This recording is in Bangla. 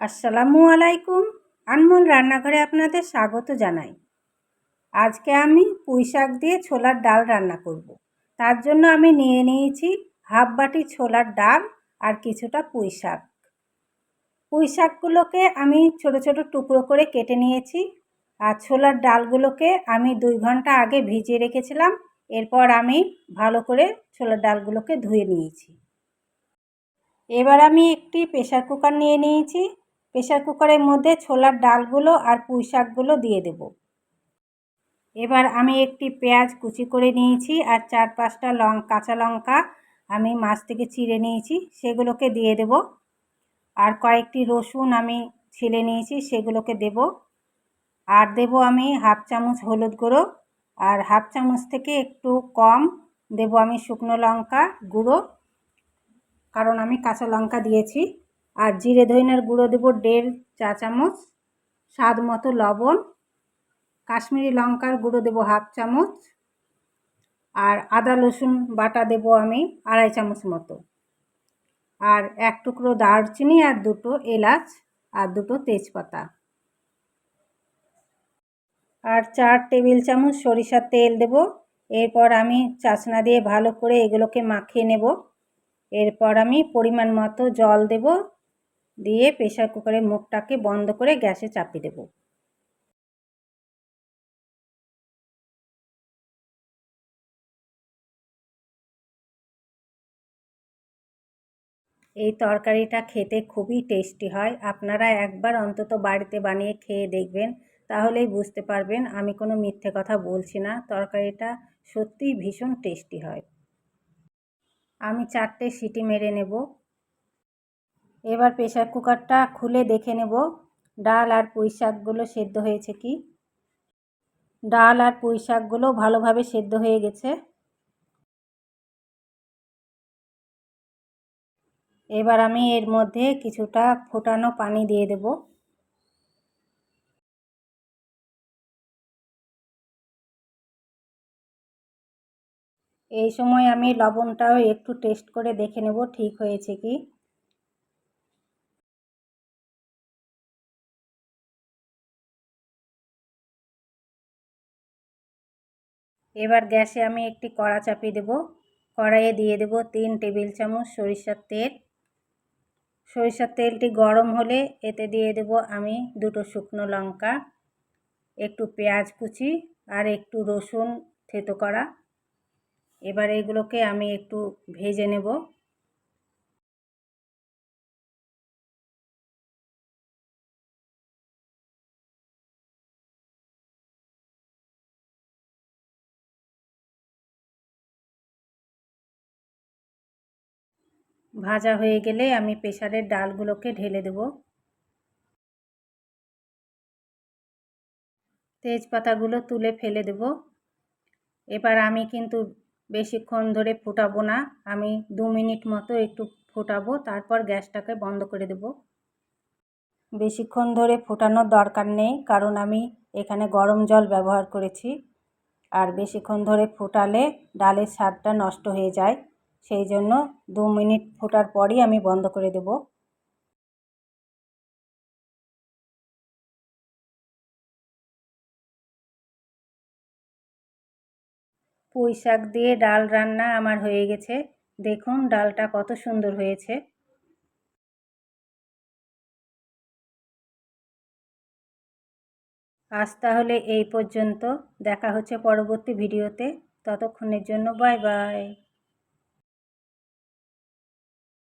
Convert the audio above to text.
আসসালামু আলাইকুম, আনমোল রান্নাঘরে আপনাদের স্বাগত জানাই। আজকে আমি পুঁই শাক দিয়ে ছোলার ডাল রান্না করব। তার জন্য আমি নিয়ে নিয়েছি হাফ বাটি ছোলার ডাল আর কিছুটা পুঁই শাক। পুঁই শাকগুলোকে আমি ছোট ছোট টুকরো করে কেটে নিয়েছি আর ছোলার ডালগুলোকে আমি দুই ঘণ্টা আগে ভিজিয়ে রেখেছিলাম। এরপর আমি ভালো করে ছোলার ডালগুলোকে ধুয়ে নিয়েছি। এবার আমি একটি প্রেশার কুকার নিয়ে নিয়েছি। প্রেশার কুকারের মধ্যে ছোলার ডালগুলো আর পুঁই শাকগুলো দিয়ে দেব। এবার আমি একটি পেঁয়াজ কুচি করে নিয়েছি আর চার পাঁচটা লং কাঁচা লঙ্কা আমি মাছ থেকে চিড়ে নিয়েছি, সেগুলোকে দিয়ে দেব। আর কয়েকটি রসুন আমি ছিলে নিয়েছি, সেগুলোকে দেব। আর দেব আমি হাফ চামচ হলুদ গুঁড়ো আর হাফ চামচ থেকে একটু কম দেব আমি শুকনো লঙ্কা গুঁড়ো, কারণ আমি কাঁচা লঙ্কা দিয়েছি। আর জিরে ধইনার গুঁড়ো দেবো দেড় চা চামচ, স্বাদ মতো লবণ, কাশ্মীরি লঙ্কার গুঁড়ো দেবো হাফ চামচ, আর আদা, রসুন বাটা দেবো আমি আড়াই চামচ মতো। আর এক টুকরো দারচিনি আর দুটো এলাচ আর দুটো তেজপাতা। আর চার টেবিল চামচ সরিষার তেল দেব। এরপর আমি চাচনা দিয়ে ভালো করে এগুলোকে মাখিয়ে নেব। এরপর আমি পরিমাণ মতো জল দেব। দিয়ে প্রেশার কুকারের মুখটাকে বন্ধ করে গ্যাসে চাপিয়ে দেব। এই তরকারিটা খেতে খুবই টেস্টি হয়। আপনারা একবার অন্তত বাড়িতে বানিয়ে খেয়ে দেখবেন, তাহলেই বুঝতে পারবেন আমি কোনো মিথ্যে কথা বলছি না। তরকারিটা সত্যিই ভীষণ টেস্টি হয়। আমি চারটে সিটি মেরে নেব। এবার প্রেশার কুকারটা খুলে দেখে নেব। ডাল আর পুঁই শাকগুলো সেদ্ধ হয়েছে কি? ডাল আর পুঁই শাকগুলো ভালোভাবে সেদ্ধ হয়ে গেছে। এবার আমি এর মধ্যে কিছুটা ফোটানো পানি দিয়ে দেব। এই সময় আমি লবণটাও একটু টেস্ট করে দেখে নেব ঠিক হয়েছে কি। এবার গ্যাসে আমি একটি কড়া চাপিয়ে দেব। কড়াইয়ে দিয়ে দেব তিন টেবিল চামচ সরিষার তেল। সরিষার তেলটি গরম হলে এতে দিয়ে দেব আমি দুটো শুকনো লঙ্কা, একটু পেঁয়াজ কুচি আর একটু রসুন থেতো করা। এবার এগুলোকে আমি একটু ভেজে নেব। ভাজা হয়ে গেলে আমি প্রেশারের ডালগুলোকে ঢেলে দেব। তেজপাতাগুলো তুলে ফেলে দেব। এবার আমি কিন্তু বেশিক্ষণ ধরে ফোটাবো না, আমি দু মিনিট মতো একটু ফোটাবো, তারপর গ্যাসটাকে বন্ধ করে দেব। বেশিক্ষণ ধরে ফোটানোর দরকার নেই, কারণ আমি এখানে গরম জল ব্যবহার করেছি। আর বেশিক্ষণ ধরে ফোটালে ডালের স্বাদটা নষ্ট হয়ে যায়। সেই জন্য দু মিনিট ফোটার পরই আমি বন্ধ করে দেব। পুঁই শাক দিয়ে ডাল রান্না আমার হয়ে গেছে। দেখুন ডালটা কত সুন্দর হয়েছে। আজ তাহলে এই পর্যন্ত। দেখা হচ্ছে পরবর্তী ভিডিওতে। ততক্ষণের জন্য বাই বাই।